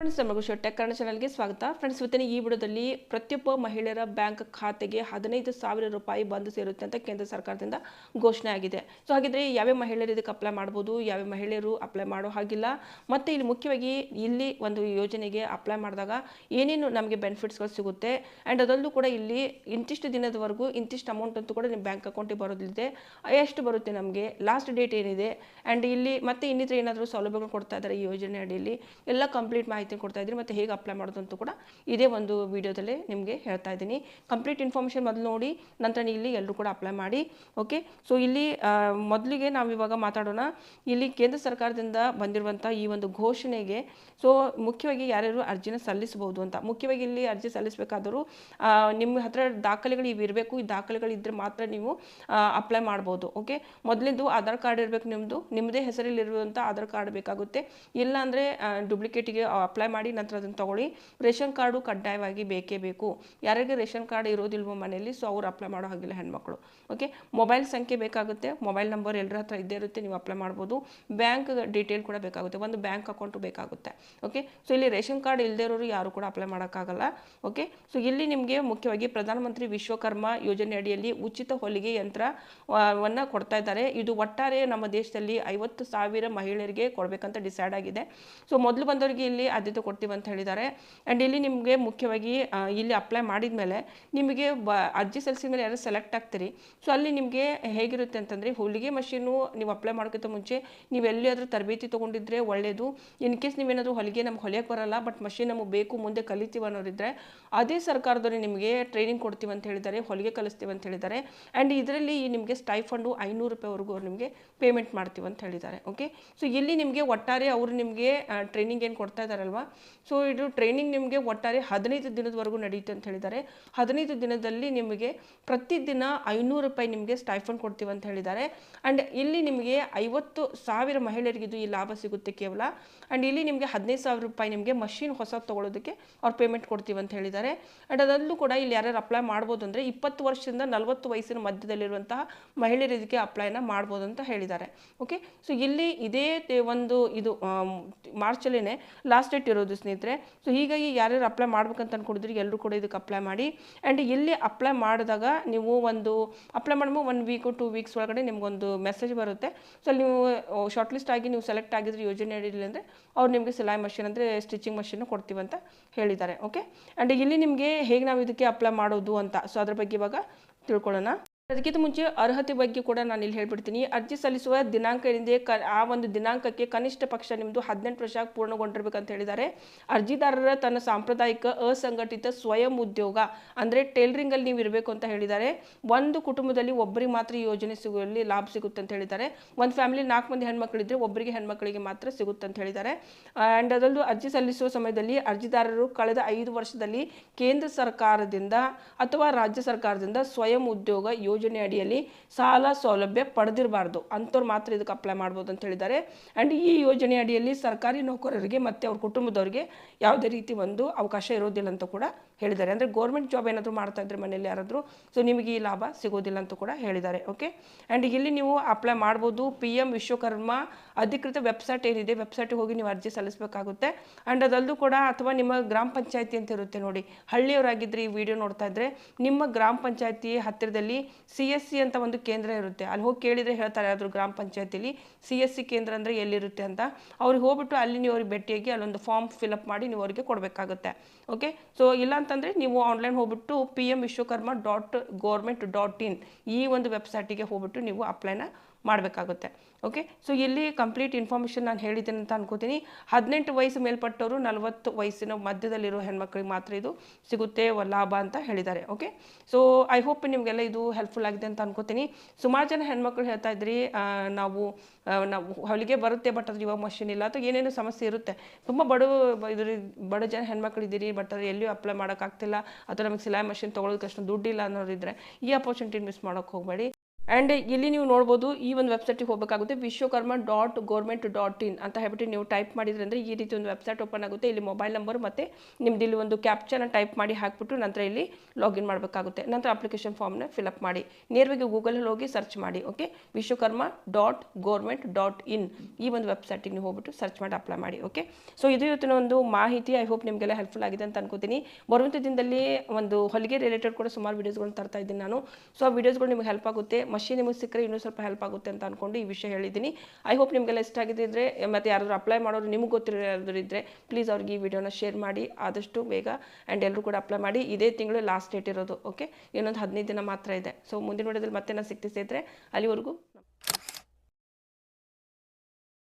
Friends ನಮಗೂ show Kannada ಚಾನಲ್ಗೆ ಸ್ವಾಗತ. ಫ್ರೆಂಡ್ಸ್ ಇವತ್ತಿನ ಈ ವಿಡಿಯೋದಲ್ಲಿ ಪ್ರತಿಯೊಬ್ಬ ಮಹಿಳೆಯರ ಬ್ಯಾಂಕ್ ಖಾತೆಗೆ ಹದಿನೈದು ಸಾವಿರ ರೂಪಾಯಿ ಬಂದು ಸೇರುತ್ತೆ ಅಂತ ಕೇಂದ್ರ ಸರ್ಕಾರದಿಂದ ಘೋಷಣೆ ಆಗಿದೆ. ಸೊ ಹಾಗಿದ್ರೆ ಯಾವ್ಯಾವ ಮಹಿಳೆಯರು ಇದಕ್ಕೆ ಅಪ್ಲೈ ಮಾಡ್ಬೋದು ಯಾವ ಮಹಿಳೆಯರು ಅಪ್ಲೈ ಮಾಡೋ ಹಾಗಿಲ್ಲ. ಮತ್ತು ಇಲ್ಲಿ ಮುಖ್ಯವಾಗಿ ಇಲ್ಲಿ ಒಂದು ಯೋಜನೆಗೆ ಅಪ್ಲೈ ಮಾಡಿದಾಗ ಏನೇನು ನಮಗೆ ಬೆನಿಫಿಟ್ಸ್ಗಳು ಸಿಗುತ್ತೆ. ಆ್ಯಂಡ್ ಅದರಲ್ಲೂ ಕೂಡ ಇಲ್ಲಿ ಇಂತಿಷ್ಟು ದಿನದವರೆಗೂ ಇಂತಿಷ್ಟು ಅಮೌಂಟ್ ಅಂತೂ ಕೂಡ ನಿಮ್ಮ ಬ್ಯಾಂಕ್ ಅಕೌಂಟಿಗೆ ಬರೋದಿದೆ ಎಷ್ಟು ಬರುತ್ತೆ ನಮಗೆ? ಲಾಸ್ಟ್ ಡೇಟ್ ಏನಿದೆ? ಆ್ಯಂಡ್ ಇಲ್ಲಿ ಮತ್ತೆ ಇನ್ನಿತರ ಏನಾದರೂ ಸೌಲಭ್ಯಗಳು ಕೊಡ್ತಾ ಇದ್ದಾರೆ ಈ ಯೋಜನೆ ಅಡಿಯಲ್ಲಿ ಎಲ್ಲ ಕಂಪ್ಲೀಟ್ ಕೊಡ್ತಾ ಇದ್ದೀನಿ ಮತ್ತು ಹೇಗೆ ಅಪ್ಲೈ ಮಾಡೋದು ಅಂತ ಕೂಡ ಇದೇ ಒಂದು ವಿಡಿಯೋದಲ್ಲೇ ನಿಮಗೆ ಹೇಳ್ತಾ ಇದ್ದೀನಿ. ಕಂಪ್ಲೀಟ್ ಇನ್ಫಾರ್ಮೇಷನ್ ಮೊದಲು ನೋಡಿ, ನಂತರ ಇಲ್ಲಿ ಎಲ್ಲರೂ ಕೂಡ ಅಪ್ಲೈ ಮಾಡಿ ಓಕೆ ಸೊ ಇಲ್ಲಿ ಮೊದಲಿಗೆ ನಾವು ಇವಾಗ ಮಾತಾಡೋಣ. ಇಲ್ಲಿ ಕೇಂದ್ರ ಸರ್ಕಾರದಿಂದ ಬಂದಿರುವಂಥ ಈ ಒಂದು ಘೋಷಣೆಗೆ ಸೊ ಮುಖ್ಯವಾಗಿ ಯಾರ್ಯಾರು ಅರ್ಜಿನ ಸಲ್ಲಿಸಬಹುದು ಅಂತ. ಮುಖ್ಯವಾಗಿ ಇಲ್ಲಿ ಅರ್ಜಿ ಸಲ್ಲಿಸಬೇಕಾದರೂ ನಿಮ್ಮ ಹತ್ರ ದಾಖಲೆಗಳು ಇವು ಇರಬೇಕು. ಈ ದಾಖಲೆಗಳು ಇದ್ದರೆ ಮಾತ್ರ ನೀವು ಅಪ್ಲೈ ಮಾಡ್ಬೋದು ಓಕೆ ಮೊದಲಿಂದು ಆಧಾರ್ ಕಾರ್ಡ್ ಇರಬೇಕು ನಿಮ್ಮದು ನಿಮ್ಮದೇ ಹೆಸರಲ್ಲಿರುವಂಥ ಆಧಾರ್ ಕಾರ್ಡ್ ಬೇಕಾಗುತ್ತೆ. ಇಲ್ಲ ಅಂದರೆ ಡುಪ್ಲಿಕೇಟಿಗೆ ಅಪ್ಲೈ ಮಾಡಿ ನಂತರ ಅದನ್ನು ತಗೊಳ್ಳಿ. ರೇಷನ್ ಕಾರ್ಡು ಕಡ್ಡಾಯವಾಗಿ ಬೇಕೇ ಬೇಕು. ಯಾರಿಗೆ ರೇಷನ್ ಕಾರ್ಡ್ ಇರೋದಿಲ್ವೋ ಮನೆಯಲ್ಲಿ ಸೊ ಅವ್ರು ಅಪ್ಲೈ ಮಾಡೋ ಹಾಗಿಲ್ಲ ಹೆಣ್ಮಕ್ಳು. ಓಕೆ ಮೊಬೈಲ್ ಸಂಖ್ಯೆ ಬೇಕಾಗುತ್ತೆ. ಮೊಬೈಲ್ ನಂಬರ್ ಎಲ್ಲರ ಹತ್ರ ಇದ್ದೇ ಇರುತ್ತೆ ನೀವು ಅಪ್ಲೈ ಮಾಡ್ಬೋದು. ಬ್ಯಾಂಕ್ ಡೀಟೇಲ್ ಕೂಡ ಬೇಕಾಗುತ್ತೆ. ಒಂದು ಬ್ಯಾಂಕ್ ಅಕೌಂಟು ಬೇಕಾಗುತ್ತೆ. ಓಕೆ ಸೊ ಇಲ್ಲಿ ರೇಷನ್ ಕಾರ್ಡ್ ಇಲ್ಲದೇ ಇರೋರು ಯಾರು ಕೂಡ ಅಪ್ಲೈ ಮಾಡೋಕ್ಕಾಗಲ್ಲ. ಓಕೆ ಸೊ ಇಲ್ಲಿ ನಿಮಗೆ ಮುಖ್ಯವಾಗಿ ಪ್ರಧಾನಮಂತ್ರಿ ವಿಶ್ವಕರ್ಮ ಯೋಜನೆ ಅಡಿಯಲ್ಲಿ ಉಚಿತ ಹೊಲಿಗೆ ಯಂತ್ರ ಆ, ಕೊಡ್ತಾ ಇದ್ದಾರೆ. ಇದು ಒಟ್ಟಾರೆ ನಮ್ಮ ದೇಶದಲ್ಲಿ ಐವತ್ತು ಸಾವಿರ ಮಹಿಳೆಯರಿಗೆ ಕೊಡಬೇಕಂತ ಡಿಸೈಡ್ ಆಗಿದೆ. ಸೊ ಮೊದಲು ಬಂದವರಿಗೆ ಇಲ್ಲಿ ಆದ್ಯತೆ ಕೊಡ್ತೀವಿ ಅಂತ ಹೇಳಿದ್ದಾರೆ. ಆ್ಯಂಡ್ ಇಲ್ಲಿ ನಿಮಗೆ ಮುಖ್ಯವಾಗಿ ಇಲ್ಲಿ ಅಪ್ಲೈ ಮಾಡಿದ ಮೇಲೆ ನಿಮಗೆ ಬ, ಅರ್ಜಿ ಸಲ್ಲಿಸಿದ ಮೇಲೆ ಯಾರು ಸೆಲೆಕ್ಟ್ ಆಗ್ತೀರಿ. ಸೊ ಅಲ್ಲಿ ನಿಮಗೆ ಹೇಗಿರುತ್ತೆ ಅಂತಂದರೆ ಹೊಲಿಗೆ ಮಷೀನು ನೀವು ಅಪ್ಲೈ ಮಾಡೋಕ್ಕಿಂತ ಮುಂಚೆ ನೀವು ಎಲ್ಲಿಯಾದರೂ ತರಬೇತಿ ತೊಗೊಂಡಿದ್ರೆ ಒಳ್ಳೆಯದು ಇನ್ ಕೇಸ್ ನೀವೇನಾದರೂ ಹೊಲಿಗೆ ನಮ್ಗೆ ಹೊಲಿಯಕ್ಕೆ ಬರಲ್ಲ ಬಟ್ ಮಷೀನ್ ನಮಗೆ ಬೇಕು, ಮುಂದೆ ಕಲಿತೀವಿ ಅನ್ನೋರಿದ್ರೆ ಅದೇ ಸರ್ಕಾರದವರು ನಿಮಗೆ ಟ್ರೈನಿಂಗ್ ಕೊಡ್ತೀವಿ ಅಂತ ಹೇಳಿದ್ದಾರೆ, ಹೊಲಿಗೆ ಕಲಿಸ್ತೀವಿ ಅಂತ ಹೇಳಿದ್ದಾರೆ. ಆ್ಯಂಡ್ ಇದರಲ್ಲಿ ನಿಮಗೆ ಸ್ಟೈಫಂಡು ಐನೂರು ರೂಪಾಯಿವರೆಗೂ ಅವ್ರು ನಿಮಗೆ ಪೇಮೆಂಟ್ ಮಾಡ್ತೀವಿ ಅಂತ ಹೇಳಿದ್ದಾರೆ. ಓಕೆ ಸೊ ಇಲ್ಲಿ ನಿಮಗೆ ಒಟ್ಟಾರೆ ಅವರು ನಿಮಗೆ ಟ್ರೈನಿಂಗ್ ಏನು ಕೊಡ್ತಾ ಇದ್ದಾರಲ್ವಾ? ಸೊ ಇದು ಟ್ರೈನಿಂಗ್ ನಿಮಗೆ ಒಟ್ಟಾರೆ ಹದಿನೈದು ದಿನದವರೆಗೂ ನಡೆಯುತ್ತೆ ಅಂತ ಹೇಳಿದ್ದಾರೆ. ಹದಿನೈದು ದಿನದಲ್ಲಿ ನಿಮಗೆ ಪ್ರತಿದಿನ ಐನೂರು ರೂಪಾಯಿ ನಿಮಗೆ ಸ್ಟೈಫಂಡ್ ಕೊಡ್ತೀವಿ ಅಂತ ಹೇಳಿದ್ದಾರೆ. ಆ್ಯಂಡ್ ಇಲ್ಲಿ ನಿಮಗೆ ಐವತ್ತು ಸಾವಿರ ಮಹಿಳೆಯರಿಗೆ ಇದು ಈ ಲಾಭ ಸಿಗುತ್ತೆ ಕೇವಲ. ಆ್ಯಂಡ್ ಇಲ್ಲಿ ನಿಮಗೆ ಹದಿನೈದು ಸಾವಿರ ರೂಪಾಯಿ ನಿಮಗೆ ಮಷಿನ್ ಹೊಸ ತೊಗೊಳೋದಕ್ಕೆ ಅವ್ರು ಪೇಮೆಂಟ್ ಕೊಡ್ತೀವಿ ಅಂತ ಹೇಳಿದ್ದಾರೆ. ಆ್ಯಂಡ್ ಅದರಲ್ಲೂ ಕೂಡ ಇಲ್ಲಿ ಯಾರ್ಯಾರು ಅಪ್ಲೈ ಮಾಡ್ಬೋದು ಅಂದರೆ ಇಪ್ಪತ್ತು ವರ್ಷದಿಂದ ನಲವತ್ತು ವಯಸ್ಸಿನ ಮಧ್ಯದಲ್ಲಿರುವಂತಹ ಮಹಿಳೆಯರಿಗೆ ಅಪ್ಲೈನ ಮಾಡ್ಬೋದು ಅಂತ ಹೇಳಿದ್ದಾರೆ. ಓಕೆ ಸೊ ಇಲ್ಲಿ ಇದೇ ಒಂದು ಇದು ಮಾರ್ಚಲ್ಲೇ ಲಾಸ್ಟ್ ಡೇಟ್ ಇರೋದು ಸ್ನೇಹಿತರೆ. ಸೊ ಹೀಗಾಗಿ ಯಾರ್ಯಾರು ಅಪ್ಲೈ ಮಾಡ್ಬೇಕಂತ ಅಂದ್ಕೊಂಡಿದ್ರಿ ಎಲ್ಲರೂ ಕೂಡ ಇದಕ್ಕೆ ಅಪ್ಲೈ ಮಾಡಿ. ಆ್ಯಂಡ್ ಇಲ್ಲಿ ಅಪ್ಲೈ ಮಾಡಿದಾಗ ನೀವು ಒಂದು ಅಪ್ಲೈ ಮಾಡ್ಬೋದು ಒನ್ ವೀಕು ಟೂ ವೀಕ್ಸ್ ಒಳಗಡೆ ನಿಮಗೊಂದು ಮೆಸೇಜ್ ಬರುತ್ತೆ. ಸೊ ಅಲ್ಲಿ ನೀವು ಶಾರ್ಟ್ ಲಿಸ್ಟ್ ಆಗಿ ನೀವು ಸೆಲೆಕ್ಟ್ ಆಗಿದ್ರೆ ಯೋಜನೆ ಅಡಿಯಲ್ಲಿ ಅಂದರೆ ಅವ್ರು ನಿಮಗೆ ಸಿಲಾಯಿ ಮಷಿನ್ ಅಂದರೆ ಸ್ಟಿಚಿಂಗ್ ಮೆಷಿನ್ನು ಕೊಡ್ತೀವಿ ಅಂತ ಹೇಳಿದ್ದಾರೆ ಓಕೆ ಆ್ಯಂಡ್ ಇಲ್ಲಿ ನಿಮಗೆ ಹೇಗೆ ನಾವು ಇದಕ್ಕೆ ಅಪ್ಲೈ ಮಾಡೋದು ಅಂತ. ಸೊ ಅದ್ರ ಬಗ್ಗೆ ಇವಾಗ ತಿಳ್ಕೊಳ್ಳೋಣ. ಅದಕ್ಕಿಂತ ಮುಂಚೆ ಅರ್ಹತೆ ಬಗ್ಗೆ ಕೂಡ ನಾನು ಇಲ್ಲಿ ಹೇಳ್ಬಿಡ್ತೀನಿ. ಅರ್ಜಿ ಸಲ್ಲಿಸುವ ದಿನಾಂಕ ಏನಿದೆ, ಕ, ಆ ಒಂದು ದಿನಾಂಕಕ್ಕೆ ಕನಿಷ್ಠ ಪಕ್ಷ ನಿಮ್ಮದು ಹದಿನೆಂಟು ವರ್ಷ ಪೂರ್ಣಗೊಂಡಿರ್ಬೇಕಂತ ಹೇಳಿದ್ದಾರೆ. ಅರ್ಜಿದಾರರ ತನ್ನ ಸಾಂಪ್ರದಾಯಿಕ ಅಸಂಘಟಿತ ಸ್ವಯಂ ಉದ್ಯೋಗ, ಅಂದರೆ ಟೈಲರಿಂಗಲ್ಲಿ ನೀವು ಇರಬೇಕು ಅಂತ ಹೇಳಿದ್ದಾರೆ. ಒಂದು ಕುಟುಂಬದಲ್ಲಿ ಒಬ್ಬರಿಗೆ ಮಾತ್ರ ಯೋಜನೆ ಸಿಗುವಲ್ಲಿ ಲಾಭ ಸಿಗುತ್ತೆ ಅಂತ ಹೇಳಿದ್ದಾರೆ. ಒಂದು ಫ್ಯಾಮಿಲಿ ನಾಲ್ಕು ಮಂದಿ ಹೆಣ್ಮಕ್ಳಿದ್ರೆ ಒಬ್ಬರಿಗೆ ಹೆಣ್ಮಕ್ಳಿಗೆ ಮಾತ್ರ ಸಿಗುತ್ತೆ ಅಂತ ಹೇಳಿದ್ದಾರೆ. ಆ್ಯಂಡ್ ಅದರಲ್ಲೂ ಅರ್ಜಿ ಸಲ್ಲಿಸುವ ಸಮಯದಲ್ಲಿ ಅರ್ಜಿದಾರರು ಕಳೆದ ಐದು ವರ್ಷದಲ್ಲಿ ಕೇಂದ್ರ ಸರ್ಕಾರದಿಂದ ಅಥವಾ ರಾಜ್ಯ ಸರ್ಕಾರದಿಂದ ಸ್ವಯಂ ಉದ್ಯೋಗ ಯೋಜನೆ ಅಡಿಯಲ್ಲಿ ಸಾಲ ಸೌಲಭ್ಯ ಪಡೆದಿರಬಾರ್ದು. ಅಂಥವ್ರು ಮಾತ್ರ ಇದಕ್ಕೆ ಅಪ್ಲೈ ಮಾಡ್ಬೋದು ಅಂತ ಹೇಳಿದ್ದಾರೆ. ಆ್ಯಂಡ್ ಈ ಯೋಜನೆ ಅಡಿಯಲ್ಲಿ ಸರ್ಕಾರಿ ನೌಕರರಿಗೆ ಮತ್ತು ಅವ್ರ ಕುಟುಂಬದವರಿಗೆ ಯಾವುದೇ ರೀತಿ ಒಂದು ಅವಕಾಶ ಇರೋದಿಲ್ಲ ಅಂತ ಕೂಡ ಹೇಳಿದ್ದಾರೆ. ಅಂದರೆ ಗೌರ್ಮೆಂಟ್ ಜಾಬ್ ಏನಾದರೂ ಮಾಡ್ತಾ ಇದ್ರೆ ಮನೇಲಿ ಯಾರಾದರೂ ಸೊ ನಿಮಗೆ ಈ ಲಾಭ ಸಿಗೋದಿಲ್ಲ ಅಂತ ಕೂಡ ಹೇಳಿದ್ದಾರೆ. ಓಕೆ ಆ್ಯಂಡ್ ಇಲ್ಲಿ ನೀವು ಅಪ್ಲೈ ಮಾಡ್ಬೋದು ಪಿ ಎಂ ವಿಶ್ವಕರ್ಮ ಅಧಿಕೃತ ವೆಬ್ಸೈಟ್ ಏನಿದೆ ವೆಬ್ಸೈಟಿಗೆ ಹೋಗಿ ನೀವು ಅರ್ಜಿ ಸಲ್ಲಿಸಬೇಕಾಗುತ್ತೆ. ಆ್ಯಂಡ್ ಅದಲ್ಲೂ ಕೂಡ ಅಥವಾ ನಿಮ್ಮ ಗ್ರಾಮ ಪಂಚಾಯತಿ ಅಂತ ಇರುತ್ತೆ ನೋಡಿ ಹಳ್ಳಿಯವರಾಗಿದ್ದರೆ ಈ ವಿಡಿಯೋ ನೋಡ್ತಾ ಇದ್ದರೆ ನಿಮ್ಮ ಗ್ರಾಮ ಪಂಚಾಯತಿ ಹತ್ತಿರದಲ್ಲಿ ಸಿ ಎಸ್ ಸಿ ಅಂತ ಒಂದು ಕೇಂದ್ರ ಇರುತ್ತೆ. ಅಲ್ಲಿ ಹೋಗಿ ಕೇಳಿದರೆ ಹೇಳ್ತಾರೆ ಯಾರಾದರೂ ಗ್ರಾಮ ಪಂಚಾಯತಿಲಿ ಸಿ ಎಸ್ ಸಿ ಕೇಂದ್ರ ಅಂದರೆ ಎಲ್ಲಿರುತ್ತೆ ಅಂತ. ಅವ್ರಿಗೆ ಹೋಗ್ಬಿಟ್ಟು ಅಲ್ಲಿ ನೀವು ಅವ್ರಿಗೆ ಭೇಟಿಯಾಗಿ ಅಲ್ಲೊಂದು ಫಾರ್ಮ್ ಫಿಲಪ್ ಮಾಡಿ ನೀವು ಅವರಿಗೆ ಕೊಡಬೇಕಾಗುತ್ತೆ. ಓಕೆ ಸೊ ಇಲ್ಲ ಅಂತಂದರೆ ನೀವು ಆನ್ಲೈನ್ ಹೋಗ್ಬಿಟ್ಟು P M Vishwakarma dot government dot in ಈ ಒಂದು ವೆಬ್ಸೈಟಿಗೆ ಹೋಗ್ಬಿಟ್ಟು ನೀವು ಅಪ್ಲೈನ ಮಾಡಬೇಕಾಗುತ್ತೆ. ಓಕೆ ಸೊ ಇಲ್ಲಿ ಕಂಪ್ಲೀಟ್ ಇನ್ಫಾರ್ಮೇಷನ್ ನಾನು ಹೇಳಿದ್ದೀನಿ ಅಂತ ಅನ್ಕೋತೀನಿ. ಹದಿನೆಂಟು ವಯಸ್ಸು ಮೇಲ್ಪಟ್ಟವರು ನಲವತ್ತು ವಯಸ್ಸಿನ ಮಧ್ಯದಲ್ಲಿರೋ ಹೆಣ್ಮಕ್ಳಿಗೆ ಮಾತ್ರ ಇದು ಸಿಗುತ್ತೆ ಲಾಭ ಅಂತ ಹೇಳಿದ್ದಾರೆ. ಓಕೆ ಸೊ ಐ ಹೋಪ್ ನಿಮಗೆಲ್ಲ ಇದು ಹೆಲ್ಪ್ಫುಲ್ ಆಗಿದೆ ಅಂತ ಅನ್ಕೋತೀನಿ. ಸುಮಾರು ಜನ ಹೆಣ್ಮಕ್ಳು ಹೇಳ್ತಾ ಇದ್ರಿ ನಾವು ನಾವು ಹೊಲಿಗೆ ಬರುತ್ತೆ ಬಟ್ ಅದ್ರ ಇವಾಗ ಮಷಿನ್ ಇಲ್ಲ ಅಥವಾ ಏನೇನು ಸಮಸ್ಯೆ ಇರುತ್ತೆ. ತುಂಬ ಬಡ ಇದ್ರ ಬಡ ಜನ ಹೆಣ್ಮಕ್ಳು ಇದ್ದೀರಿ ಬಟ್ ಅದ್ರ ಎಲ್ಲಿಯೂ ಅಪ್ಲೈ ಮಾಡೋಕ್ಕಾಗ್ತಿಲ್ಲ. ಅಥವಾ ನಮಗೆ ಸಿಲಾಯಿ ಮಷಿನ್ ತೊಗೊಳೋದಕ್ಕೆ ಅಷ್ಟು ದುಡ್ಡಿಲ್ಲ ಅನ್ನೋರಿದ್ರೆ ಈ ಅಪರ್ಚುನಿಟಿ ಮಿಸ್ ಮಾಡೋಕ್ಕೆ ಹೋಗಬೇಡಿ. ಆ್ಯಂಡ್ ಇಲ್ಲಿ ನೀವು ನೋಡ್ಬೋದು ಈ ಒಂದು ವೆಬ್ಸೈಟಿಗೆ ಹೋಗಬೇಕಾಗುತ್ತೆ Vishwakarma dot government dot in ಅಂತ ಹೇಳ್ಬಿಟ್ಟು ನೀವು ಟೈಪ್ ಮಾಡಿದ್ರೆ ಅಂದರೆ ಈ ರೀತಿ ಒಂದು ವೆಬ್ಸೈಟ್ ಓಪನ್ ಆಗುತ್ತೆ. ಇಲ್ಲಿ ಮೊಬೈಲ್ ನಂಬರ್ ಮತ್ತು ನಿಮ್ದು ಇಲ್ಲಿ ಒಂದು ಕ್ಯಾಪ್ಚನ ಟೈಪ್ ಮಾಡಿ ಹಾಕ್ಬಿಟ್ಟು ನಂತರ ಇಲ್ಲಿ ಲಾಗಿನ್ ಮಾಡಬೇಕಾಗುತ್ತೆ. ನಂತರ ಅಪ್ಲಿಕೇಶನ್ ಫಾರ್ಮ್ನ ಫಿಲಪ್ ಮಾಡಿ. ನೇರವಾಗಿ ಗೂಗಲಲ್ಲಿ ಹೋಗಿ ಸರ್ಚ್ ಮಾಡಿ okay Vishwakarma dot government dot in ಈ ಒಂದು ವೆಬ್ಸೈಟಿಗೆ ನೀವು ಹೋಗ್ಬಿಟ್ಟು ಸರ್ಚ್ ಮಾಡಿ ಅಪ್ಲೈ ಮಾಡಿ ಓಕೆ ಸೊ ಇದು ಇವತ್ತಿನ ಒಂದು ಮಾಹಿತಿ. ಐ ಹೋಪ್ ನಿಮಗೆಲ್ಲ ಹೆಲ್ಪ್ಫುಲ್ ಆಗಿದೆ ಅಂತ ಅನ್ಕೋತೀನಿ. ಬರುವಂಥ ದಿನದಲ್ಲಿ ಒಂದು ಹೊಲಿಗೆ ರಿಲೇಟೆಡ್ ಕೂಡ ಸುಮಾರು ವೀಡಿಯೋಸ್ಗಳನ್ನ ತರ್ತಾ ಇದ್ದೀನಿ ನಾನು. ಸೊ ಆ ವೀಡಿಯೋಸ್ಗಳು ನಿಮಗೆ ಹೆಲ್ಪ್ ಆಗುತ್ತೆ. ಮಷೀನ್ ನಿಮಗೆ ಸಿಕ್ಕರೆ ಇನ್ನೂ ಸ್ವಲ್ಪ ಹೆಲ್ಪ್ ಆಗುತ್ತೆ ಅಂತ ಅನ್ಕೊಂಡು ಈ ವಿಷಯ ಹೇಳಿದ್ದೀನಿ. ಐ ಹೋಪ್ ನಿಮಗೆಲ್ಲ ಇಷ್ಟ ಆಗಿದ್ದಿದ್ರೆ, ಮತ್ತು ಯಾರಾದರೂ ಅಪ್ಲೈ ಮಾಡೋರು ನಿಮಗೆ ಗೊತ್ತಿರೋ ಯಾರಾದರೂ ಇದ್ದರೆ ಪ್ಲೀಸ್ ಅವ್ರಿಗೆ ಈ ವಿಡಿಯೋನ ಶೇರ್ ಮಾಡಿ, ಆದಷ್ಟು ಬೇಗ ಆ್ಯಂಡ್ ಎಲ್ಲರೂ ಕೂಡ ಅಪ್ಲೈ ಮಾಡಿ. ಇದೇ ತಿಂಗಳು ಲಾಸ್ಟ್ ಡೇಟ್ ಇರೋದು ಓಕೆ ಇನ್ನೊಂದು ಹದಿನೈದು ದಿನ ಮಾತ್ರ ಇದೆ. ಸೊ ಮುಂದಿನ ವಿಡಿಯೋದಲ್ಲಿ ಮತ್ತೆ ನಾನು ಸಿಕ್ತಿಸಿದ್ರೆ ಅಲ್ಲಿವರೆಗೂ